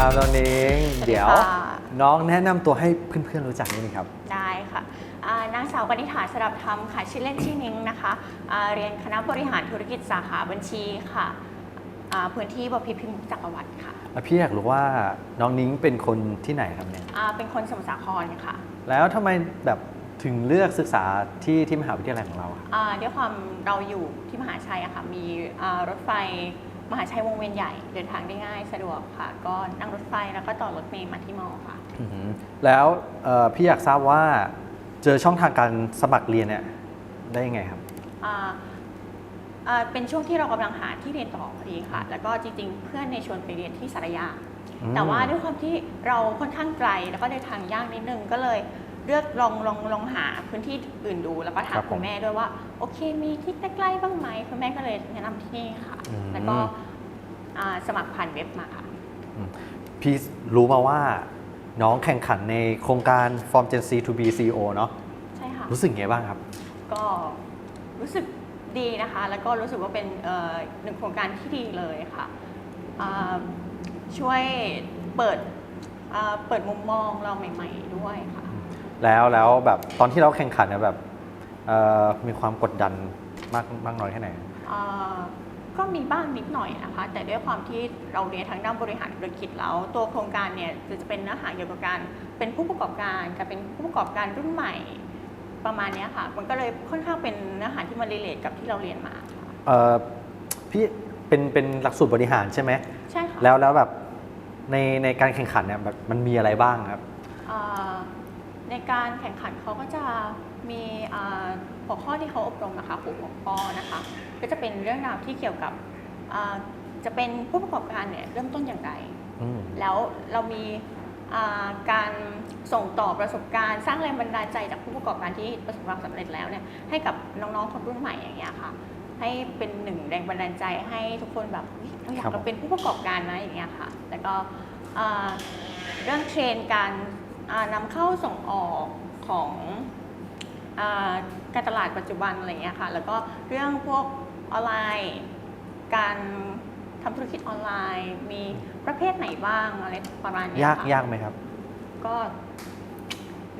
ครับน้องนิ้งสวัสดีเดี๋ยว ค่ะ น้องแนะนำตัวให้เพื่อนๆรู้จักนิดนึงครับ ได้ค่ะอ่านางสาวปณิธาสดับธรรมค่ะชื่อเล่นชื่อนิ้งนะคะอ่าเรียนคณะบริหารธุรกิจสาขาบัญชีค่ะอ่าพื้นที่บพิตรพิมุกจักรวรรดิค่ะพี่อยากรู้ว่าน้องนิ้งเป็นคนที่ไหนครับเนี่ย อ่าเป็นคนสมุทรสาครค่ะแล้วทำไมแบบถึงเลือกศึกษาที่ที่มหาวิทยาลัยของเราครับอ่าด้วยความเราอยู่ที่มหาชัยอะค่ะมีอ่ารถไฟ มหาชัยวงเวียนใหญ่เดินทางได้ง่ายสะดวกค่ะ ก็นั่งรถไฟแล้วก็ต่อรถเมล์มาที่มอค่ะ อือหือแล้วเอ่อพี่อยากทราบว่าเจอช่องทางการสมัครเรียนเนี่ยได้ยังไงครับ อ่าอ่าเป็นช่วงที่เรากำลังหาที่เรียนต่อพอดีค่ะ แล้วก็จริงๆ เพื่อนในชวนไปเรียนที่สารยา อืม แต่ว่าด้วยความที่เราค่อนข้างไกลแล้วก็เดินทางยากนิดนึงก็เลยเลือกลองลองลองหาพื้นที่อื่นดู แล้วก็ถามคุณแม่ด้วยว่า โอเคมีที่ใกล้ๆบ้างไหมคุณแม่ก็เลยแนะนำที่นี่ค่ะแล้วก็อ่า สมัครผ่านเว็บมาค่ะ พี่รู้มาว่าน้องแข่งขันในโครงการ From Gen Z to be CEO เนาะใช่ค่ะ รู้สึกไงบ้างครับ ก็รู้สึกดีนะคะ แล้วก็รู้สึกว่าเป็นเอ่อหนึ่งโครงการที่ดีเลยค่ะอ่าช่วยเปิดอ่าเปิดมุมมองเราใหม่ ๆ ด้วยค่ะ แล้วแล้วแบบตอนที่เราแข่งขันเนี่ยแบบเอ่อมีความกดดันมากมากน้อยแค่ไหนอ่า ก็มีบ้างนิดหน่อยนะคะ แต่ด้วยความที่เราเรียนทางด้านบริหารธุรกิจแล้ว ตัวโครงการเนี่ยจะเป็นเนื้อหาเกี่ยวกับการเป็นผู้ประกอบการกับเป็นผู้ประกอบการรุ่นใหม่ประมาณเนี้ยค่ะ มันก็เลยค่อนข้างเป็นเนื้อหาที่มันรีเลทกับที่เราเรียนมาค่ะเอ่อพี่เป็นเป็นหลักสูตรบริหารใช่ไหมใช่ค่ะ แล้วแล้วแบบในในการแข่งขันเนี่ยแบบมันมีอะไรบ้างครับอ่าในการแข่งขันเขาก็จะมีอ่าหัวข้อที่เขาอบรมนะคะหกหัวข้อนะคะ ก็จะเป็นเรื่องราวที่เกี่ยวกับอ่าจะเป็นผู้ประกอบการเนี่ยเริ่มต้นอย่างไรอืมแล้วเรามีอ่าการส่งต่อประสบการณ์สร้างแรงบันดาลใจจากผู้ประกอบการที่ประสบความสำเร็จแล้วเนี่ยให้กับน้องๆคนรุ่นใหม่อย่างเงี้ยค่ะให้เป็นหนึ่งแรงบันดาลใจให้ทุกคนแบบเฮ้ยเราอยากเราเป็นผู้ประกอบการนะอย่างเงี้ยค่ะแล้วก็อ่าเรื่องเทรนด์การอ่านำเข้าส่งออกของอาการตลาดปัจจุบันอะไรเงี้ยค่ะแล้วก็เรื่องพวก ออนไลน์ การทำธุรกิจออนไลน์ มีประเภทไหนบ้างอะไรประมาณเนี้ยากค่ะยากไหมครับ ก็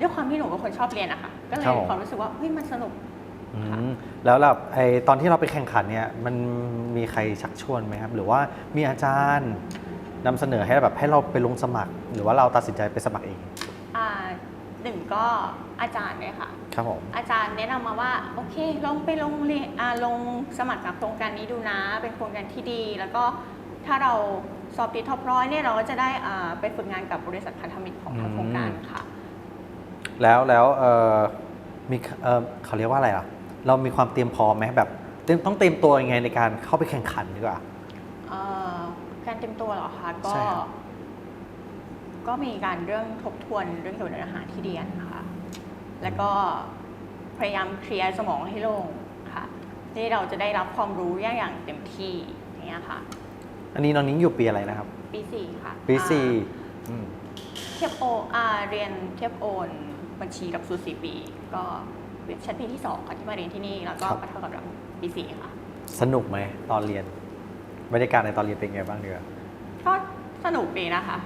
ด้วยความที่หนูเป็นคนชอบเรียนอะค่ะก็เลยครับผมมีความรู้สึกว่าเฮ้ยมันสนุก อืค่ะมแล้วแบบไอตอนที่เราไปแข่งขันเนี่ยมันมีใครชักชวนไหมครับ หรือว่ามีอาจารย์นำเสนอให้แบบให้เราไปลงสมัคร หรือว่าเราตัดสินใจไปสมัครเอง อ่าหนึ่งก็อาจารย์เลยค่ะ ครับผมอาจารย์แนะนำมาว่าโอเคลองไปลงเรียนอ่าลงสมัครกับโครงการนี้ดูนะ เป็นโครงการที่ดี แล้วก็ถ้าเราสอบติดท็อปร้อยเนี่ยเราก็จะได้อ่าไปฝึกงานกับบริษัทพันธมิตรของทางโครงการค่ะ แล้วแล้วเออมีเออเขาเรียกว่าอะไรล่ะ เรามีความเตรียมพร้อมไหมแบบเตรียมต้องเตรียมตัวยังไงในการเข้าไปแข่งขันดีกว่าเอ่อการเตรียมตัวเหรอคะก็ใช่ครับก็มีการเรื่องทบทวนเรื่องเกี่ยวกับเนื้อหาที่เรียนนะคะ แล้วก็พยายามเคลียร์สมองให้โล่งค่ะที่เราจะได้รับความรู้อย่างอย่างเต็มที่อย่างเงี้ยค่ะ อันนี้น้องนิ้งอยู่ปีอะไรนะครับ ปีสี่ค่ะปีสี่อ่าอืมเทียบโออ่าเรียนเทียบโอนบัญชีกับสูตรสี่ปี ก็เป็นชั้นปีที่สองค่ะที่มาเรียนที่นี่แล้วก็มาเท่ากับเราปีสี่ค่ะ สนุกไหมตอนเรียนบรรยากาศในตอนเรียนเป็นไงบ้างเดือก็สนุกดีนะคะ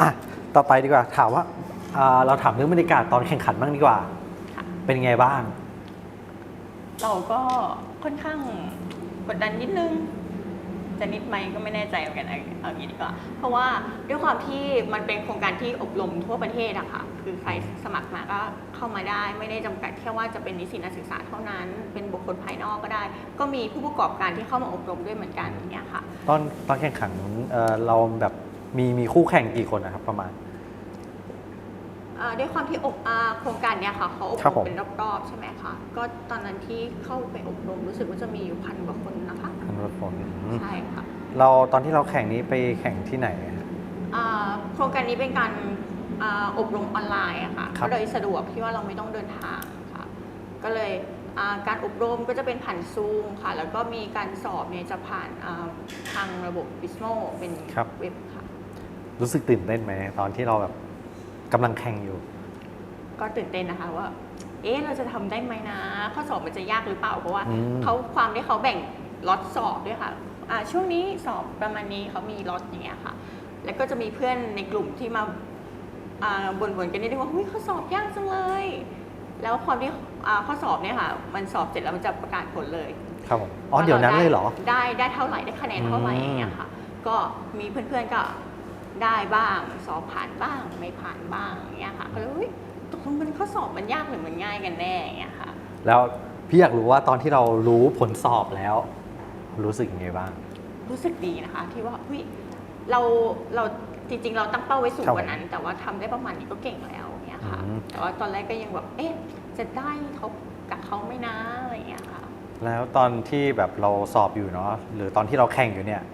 อะ ต่อไปดีกว่า ถามว่า อ่าเราถามเรื่องบรรยากาศตอนแข่งขันบ้างดีกว่า ค่ะ เป็นไงบ้าง เราก็ค่อนข้างกดดันนิดนึง จะนิดไหมก็ไม่แน่ใจเหมือนกันเอาเอาอย่างนี้ดีกว่า เพราะว่าด้วยความที่มันเป็นโครงการที่อบรมทั่วประเทศอะค่ะ คือใครสมัครมาก็เข้ามาได้ ไม่ได้จำกัดแค่ว่าจะเป็นนิสิตนักศึกษาเท่านั้น เป็นบุคคลภายนอกก็ได้ ก็มีผู้ประกอบการที่เข้ามาอบรมด้วยเหมือนกันอย่างเงี้ยค่ะ ตอนตอนแข่งขันเอ่อเราแบบมีมีคู่แข่งกี่คนนะครับประมาณ เอ่อด้วยความที่อบอ่าโครงการเนี้ยค่ะเขาอบครัรบผมม เป็นรอบๆใช่ไหมคะก็ตอนนั้นที่เข้าไปอบรมรู้สึกว่าจะมีอยู่พันกว่าคนนะคะพันกว่าคนอืมใช่ค่ะเราตอนที่เราแข่งนี้ไปแข่งที่ไหนอะอ่าโครงการนี้เป็นการอ่าอบรมออนไลน์อะค่ะครับ ก็เลยสะดวกที่ว่าเราไม่ต้องเดินทางค่ะก็เลยอ่าการอบรมก็จะเป็นผ่านซูมค่ะ แล้วก็มีการสอบเนี่ยจะผ่านอ่าทางระบบ b i s m o เป็นเว็บค่ะ รู้สึกตื่นเต้นไหมตอนที่เราแบบ กำลังแข่งอยู่ ก็ตื่นเต้นนะคะว่า เอ๊ะเราจะทำได้ไหมนะ ข้อสอบมันจะยากหรือเปล่า เพราะว่าอืม เขาความที่เขาแบ่งล็อตสอบด้วยค่ะอ่าช่วงนี้สอบประมาณนี้เขามีล็อตอย่างเงี้ยค่ะ แล้วก็จะมีเพื่อนในกลุ่มที่มาอ่าบ่นๆกันนิดนึงว่าเฮ้ยเขาสอบยากจังเลย แล้วความที่อ่าข้อสอบเนี่ยค่ะ มันสอบเสร็จแล้วมันจะประกาศผลเลย ครับผมอ๋อเดี๋ยวนั้นเลยเหรอ ได้ได้เท่าไหร่ได้คะแนนเท่าไหร่อืม อย่างเงี้ยค่ะ ก็มีเพื่อนๆก็ ได้บ้าง สอบผ่านบ้างไม่ผ่านบ้างอย่างเงี้ยค่ะก็เลยเฮ้ยตกลงมันข้อสอบมันยากหรือมันง่ายกันแน่อย่างเงี้ยค่ะ แล้วพี่อยากรู้ว่าตอนที่เรารู้ผลสอบแล้ว รู้สึกยังไงบ้าง รู้สึกดีนะคะ ที่ว่าเฮ้ยเราเราจริงๆ เราตั้งเป้าไว้สูงครับกว่านั้น แต่ว่าทำได้ประมาณนี้ก็เก่งแล้วเนี่ยค่ะอืมแต่ว่าตอนแรกก็ยังแบบเอ๊ะจะได้เขากับเขาไหม่นะอะไรอย่างเงี้ยค่ะ แล้วตอนที่แบบเราสอบอยู่เนาะหรือตอนที่เราแข่งอยู่เนี่ยค่ะ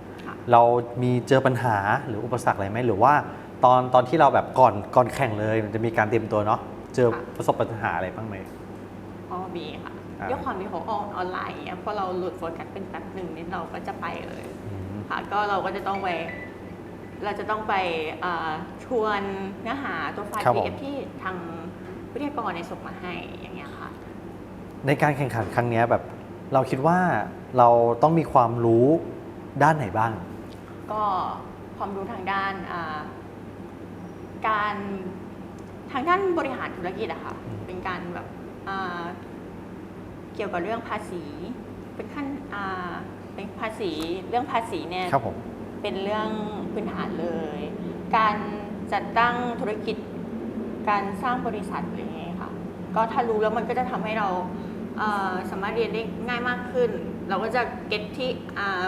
เรามีเจอปัญหาหรืออุปสรรคอะไรไหมหรือว่าตอนตอนที่เราแบบก่อนก่อนแข่งเลย มันจะมีการเตรียมตัวเนาะเจอประสบปัญหาอะไรบ้างไหมอ๋อมีค่ะอ่าด้วยความที่เขาออนออนไลน์เนี่ยพอเราหลุดโฟกัสเป็นแป๊บหนึ่งนี่เราก็จะไปเลยอืมค่ะก็เราก็จะต้องไปเราจะต้องไปเอ่อชวนเนื้อหาตัวไฟล์ครับผม PDF ที่ทางวิทยากรเนี่ยส่งมาให้อย่างเงี้ยค่ะ ในการแข่งขันครั้งเนี้ยแบบเราคิดว่าเราต้องมีความรู้ด้านไหนบ้าง ก็ความรู้ทางด้านอ่าการทางด้านบริหารธุรกิจอะค่ะอืมเป็นการแบบอ่าเกี่ยวกับเรื่องภาษี เป็นขั้นอ่าเป็นภาษีเรื่องภาษีเนี่ยครับผมเป็นเรื่องพื้นฐานเลย การจัดตั้งธุรกิจ การสร้างบริษัทอะไรอย่างเงี้ยค่ะก็ถ้ารู้แล้วมันก็จะทำให้เราเอ่อสามารถเรียนได้ง่ายมากขึ้น เราก็จะเก็ตที่อ่า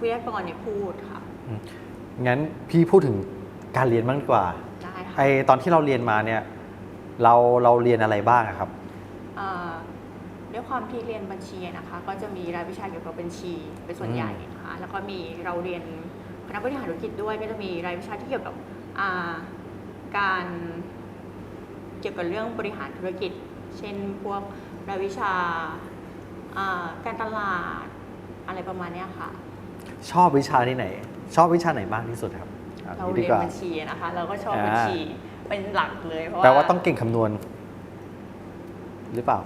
วิทยากรเนี่ยพูดค่ะ งั้นพี่พูดถึงการเรียนบ้างดีกว่าได้ค่ะไอตอนที่เราเรียนมาเนี่ยเราเราเรียนอะไรบ้างอะครับ เอ่อด้วยความที่เรียนบัญชีนะคะ ก็จะมีรายวิชาเกี่ยวกับบัญชีเป็นส่วนใหญ่นะคะแล้วก็มีเราเรียนคณะบริหารธุรกิจด้วย ก็จะมีรายวิชาที่เกี่ยวกับอ่าการเกี่ยวกับเรื่องบริหารธุรกิจ เช่นพวกรายวิชาอ่าการตลาดอะไรประมาณเนี้ยค่ะ ชอบวิชาที่ไหน ชอบวิชาไหนมากที่สุดครับอะเรานี่เรีดียนกว่า บัญชีนะคะ เราก็ชอบอ่า บัญชีเป็นหลักเลยเพราะแปลว่าว่าต้องเก่งคำนวณ หรือเปล่า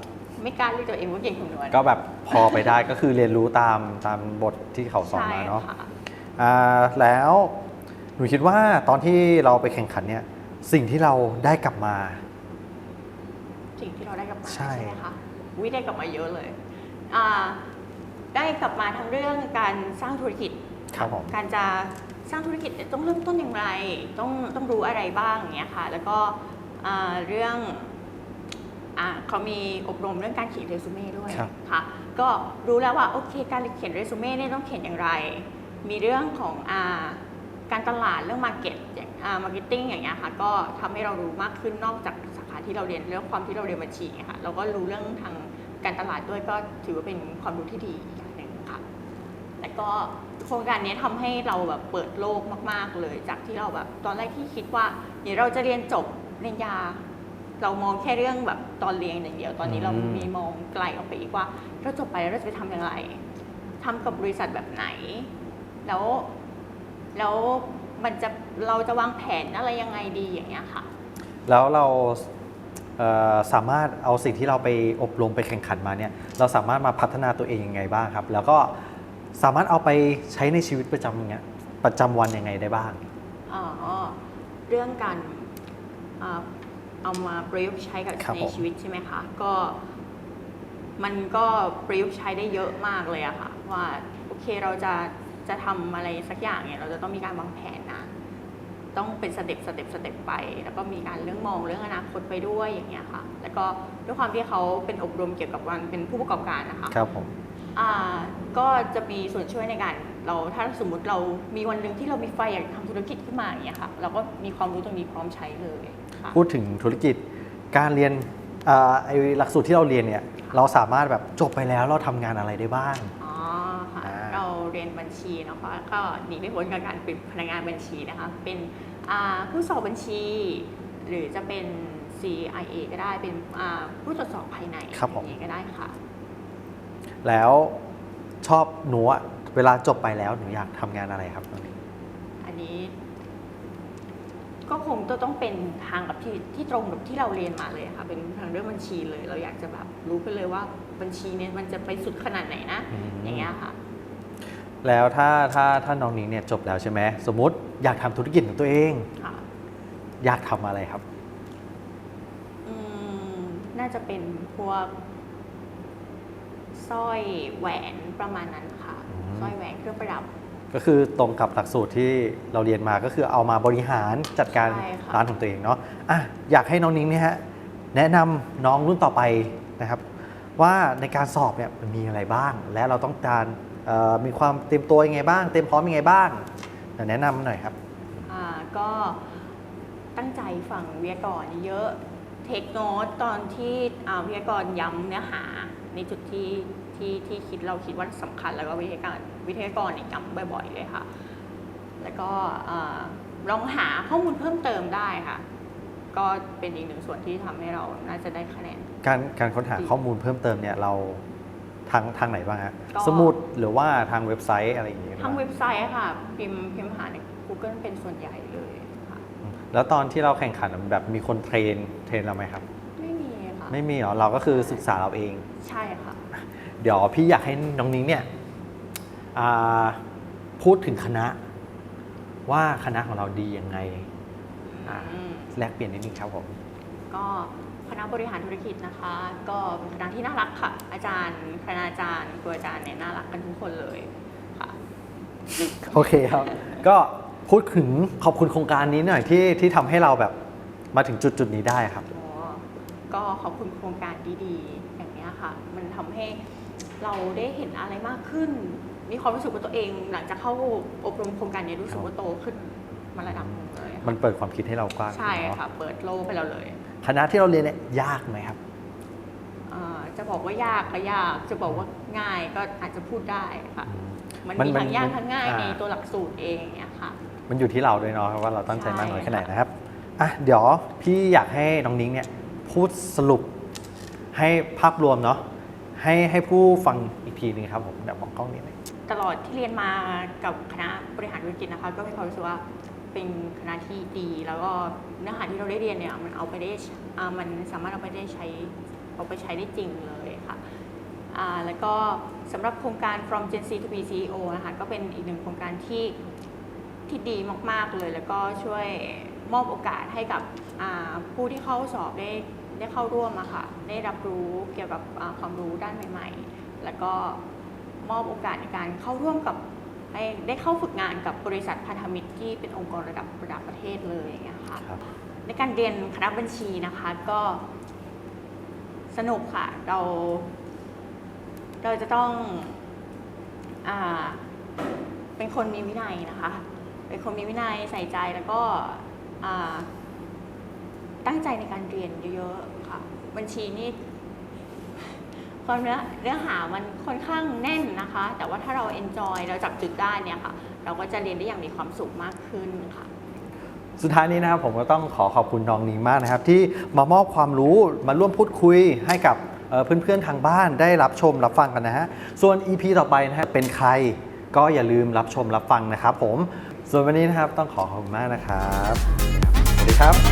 ไม่กล้าเรียกตัวเองว่าเก่งคำนวณก็แบบพอไปได้ก็คือเรียนรู้ตามตามบทที่เขาสอนมาเนาะใช่ค่ะ อ่าแล้วหนูคิดว่าตอนที่เราไปแข่งขันเนี่ยสิ่งที่เราได้กลับมา สิ่งที่เราได้กลับมาใช่ ใช่ไหมคะวิได้กลับมาเยอะเลยอ่า ได้กลับมาทั้งเรื่องการสร้างธุรกิจ ครับผม การจะสร้างธุรกิจเนี่ยต้องเริ่มต้นอย่างไร ต้องต้องรู้อะไรบ้างอย่างเงี้ยค่ะ แล้วก็อ่าเรื่องอ่าเขามีอบรมเรื่องการเขียนเรซูเม่ด้วยครับ ค่ะ ก็รู้แล้วว่าโอเค การเขียนเรซูเม่เนี่ยต้องเขียนอย่างไร มีเรื่องของอาการตลาดเรื่องมาร์เก็ตอย่างมาร์เก็ตติ้งอย่างเงี้ยค่ะ ก็ทำให้เรารู้มากขึ้นนอกจากสาขาที่เราเรียนเรื่องความที่เราเรียนบัญชีไงค่ะ เราก็รู้เรื่องทางการตลาดด้วยก็ถือว่าเป็นความรู้ที่ดี ก็โครงการนี้ทำให้เราแบบเปิดโลกมาก ๆ เลย จากที่เราแบบตอนแรกที่คิดว่าเดี๋ยวเราจะเรียนจบเรียนยาเรามองแค่เรื่องแบบตอนเรียนอย่างเดียวตอนนี้เราอืมมีมองไกลออกไปอีกว่าเราจบไปแล้วเราจะไปทำอย่างไรทำกับบริษัทแบบไหน แล้วแล้วมันจะเราจะวางแผนอะไรยังไงดีอย่างเงี้ยค่ะ แล้วเราเอ่อสามารถเอาสิ่งที่เราไปอบรมไปแข่งขันมาเนี่ยเราสามารถมาพัฒนาตัวเองยังไงบ้างครับ แล้วก็ สามารถเอาไปใช้ในชีวิตประจำอย่างเงี้ยประจำวันยังไงได้บ้าง อ๋อเรื่องการอ่าเอามาประยุกต์ใช้กับครับในผม ชีวิตใช่ไหมคะก็มันก็ประยุกต์ใช้ได้เยอะมากเลยอะค่ะ ว่าโอเคเราจะจะทำอะไรสักอย่างเนี่ยเราจะต้องมีการวางแผนนะ ต้องเป็นสเต็ปสเต็ปสเต็ปไป แล้วก็มีการเรื่องมองเรื่องอนาคตไปด้วยอย่างเงี้ยค่ะ แล้วก็ด้วยความที่เขาเป็นอบรมเกี่ยวกับวันเป็นผู้ประกอบการนะคะ ครับผม อ่าก็จะมีส่วนช่วยในการเราถ้าสมมุติเรามีวันหนึ่งที่เรามีไฟอยากทำธุรกิจขึ้นมาอย่างเงี้ยค่ะเราก็มีความรู้ตรงนี้พร้อมใช้เลยค่ะ พูดถึงธุรกิจการเรียนอ่าไอหลักสูตรที่เราเรียนเนี่ยเราสามารถแบบจบไปแล้วเราทำงานอะไรได้บ้าง อ๋อค่ะอ่า เราเรียนบัญชีเนาะคะก็หนีไม่พ้นกับการเป็นพนักงานบัญชีนะคะ เป็นอ่าผู้สอบบัญชี หรือจะเป็น CIA ก็ได้เป็นอ่าผู้ตรวจสอบภายในครับผม อย่างนี้ก็ได้ค่ะ แล้วชอบหนูอะเวลาจบไปแล้วหนูอยากทำงานอะไรครับตอนนี้ อันนี้ ก็คงจะต้องเป็นทางกับที่ที่ตรงกับที่เราเรียนมาเลยค่ะ เป็นทางเรื่องบัญชีเลย เราอยากจะแบบรู้ไปเลยว่าบัญชีเนี่ยมันจะไปสุดขนาดไหนนะ อืม อย่างเงี้ยค่ะ แล้วถ้าถ้าถ้าน้องนิ้งเนี่ยจบแล้วใช่ไหมสมมุติอยากทำธุรกิจของตัวเอง ค่ะ อยากทำอะไรครับ อืมน่าจะเป็นพวก สร้อยแหวนประมาณนั้นค่ะอืมสร้อยแหวนเครื่องประดับ ก็คือตรงกับหลักสูตรที่เราเรียนมาก็คือเอามาบริหารจัดการใช่ค่ะ ร้านของตัวเองเนาะอะอยากให้น้องนิ้งเนี่ยฮะแนะนำน้องรุ่นต่อไปนะครับ ว่าในการสอบเนี่ยมันมีอะไรบ้าง และเราต้องการเอ่อมีความเตรียมตัวยังไงบ้าง เตรียมพร้อมยังไงบ้างเดี๋ยวแนะนำหน่อยครับ อ่าก็ตั้งใจฟังวิทยากรเยอะ เทคโนตตอนที่อ่าวิทยากรย้ำเนื้อหา ในจุดที่ที่ที่คิดเราคิดว่าสำคัญ แล้วก็วิทยากรวิทยากรเนี่ยย้ำบ่อย ๆ เลยค่ะ แล้วก็อ่าลองหาข้อมูลเพิ่มเติมได้ค่ะ ก็เป็นอีกหนึ่งส่วนที่ทำให้เราน่าจะได้คะแนน การการค้นหาดีข้อมูลเพิ่มเติมเนี่ยเราทางทางไหนบ้างฮะก็สมุดหรือว่าทางเว็บไซต์อะไรอย่างเงี้ยทางเว็บไซต์อะค่ะ พิมพ์พิมพ์หาใน Google เป็นส่วนใหญ่เลยค่ะ แล้วตอนที่เราแข่งขันแบบมีคนเทรนเทรนเราไหมครับ ไม่มีค่ะไม่มีเหรอเราก็คือศึกษาเราเอง ใช่ค่ะ เดี๋ยวพี่อยากให้น้องนิ้งเนี่ยอ่าพูดถึงคณะ ว่าคณะของเราดียังไงอ่าอืม แลกเปลี่ยนนิดนึงครับผม ก็คณะบริหารธุรกิจนะคะ ก็เป็นคณะที่น่ารักค่ะ อาจารย์คณาจารย์ครูอาจารย์เนี่ยน่ารักกันทุกคนเลยค่ะ โอเคครับ ก็พูดถึงขอบคุณโครงการนี้หน่อยที่ที่ทำให้เราแบบมาถึงจุดจุดๆนี้ได้ครับอ๋อ ก็ขอบคุณโครงการดีๆ อย่างเนี้ยค่ะ มันทำให้เราได้เห็นอะไรมากขึ้น มีความรู้สึกว่าตัวเอง หลังจากเข้าอบรมโครงการเนี้รู้สึกว่าโตขึ้นมาระดับหนึงเลยค่ะมันเปิดความคิดให้เรากว้างใช่ขึ้นเนาะค่ะ เปิดโลกให้เราเลยคณะที่เราเรียนเนี่ยยากไหมครับ เอ่อจะบอกว่ายากก็ยาก จะบอกว่าง่ายก็อาจจะพูดได้ค่ะ มันมันมีมันทั้งยากมันทั้งง่ายอ่า ในตัวหลักสูตรเองอย่างเงี้ยค่ะ มันอยู่ที่เราด้วยเนาะว่าเราตั้งใจใช่มากน้อยแค่ไหนนะครับอะเดี๋ยวพี่อยากให้น้องนิ้งเนี่ย พูดสรุปให้ภาพรวมเนาะให้ให้ผู้ฟังอีกทีหนึงครับผมแบบมองกล้องนิดนึงตลอดที่เรียนมากับคณะบริหารธุรกิจนะคะ ก็มีความรู้สึกว่าเป็นคณะที่ดี แล้วก็เนื้อหาที่เราได้เรียนเนี่ยมันเอาไปได้มันสามารถเอาไปได้ใช้เอาไปใช้ได้จริงเลยค่ะแล้วก็สำหรับโครงการ from Gen Z to B CEO นะคะก็เป็นอีกหนึ่งโครงการที่ที่ดีมาก ๆ เลย แล้วก็ช่วยมอบโอกาสให้กับผู้ที่เข้าสอบได้ ได้เข้าร่วมอะค่ะได้รับรู้เกี่ยวกับอ่าความรู้ด้านใหม่ ๆ แล้วก็มอบโอกาสในการเข้าร่วมกับให้ได้เข้าฝึกงานกับบริษัทพันธมิตรที่เป็นองค์กรระดับระดับประเทศเลยอย่างเงี้ยค่ะครับในการเรียนคณะบัญชีนะคะก็สนุกค่ะเรา เราจะต้องอาเป็นคนมีวินัยนะคะ เป็นคนมีวินัยใส่ใจแล้วก็อ่า ตั้งใจในการเรียนเยอะๆค่ะ บัญชีนี่ความเนื้อเนื้อหามันค่อนข้างแน่นนะคะ แต่ว่าถ้าเราเอนจอยเราจับจุดได้เนี่ยค่ะ เราก็จะเรียนได้อย่างมีความสุขมากขึ้นค่ะ สุดท้ายนี้นะครับผมก็ต้องขอขอบคุณน้องนิ้งมากนะครับ ที่มามอบความรู้มาร่วมพูดคุยให้กับเพื่อนๆทางบ้านได้รับชมรับฟังกันนะฮะ ส่วน EP ต่อไปนะฮะเป็นใครก็อย่าลืมรับชมรับฟังนะครับผม ส่วนวันนี้นะครับต้องขอขอบคุณมากนะครับ สวัสดีครับ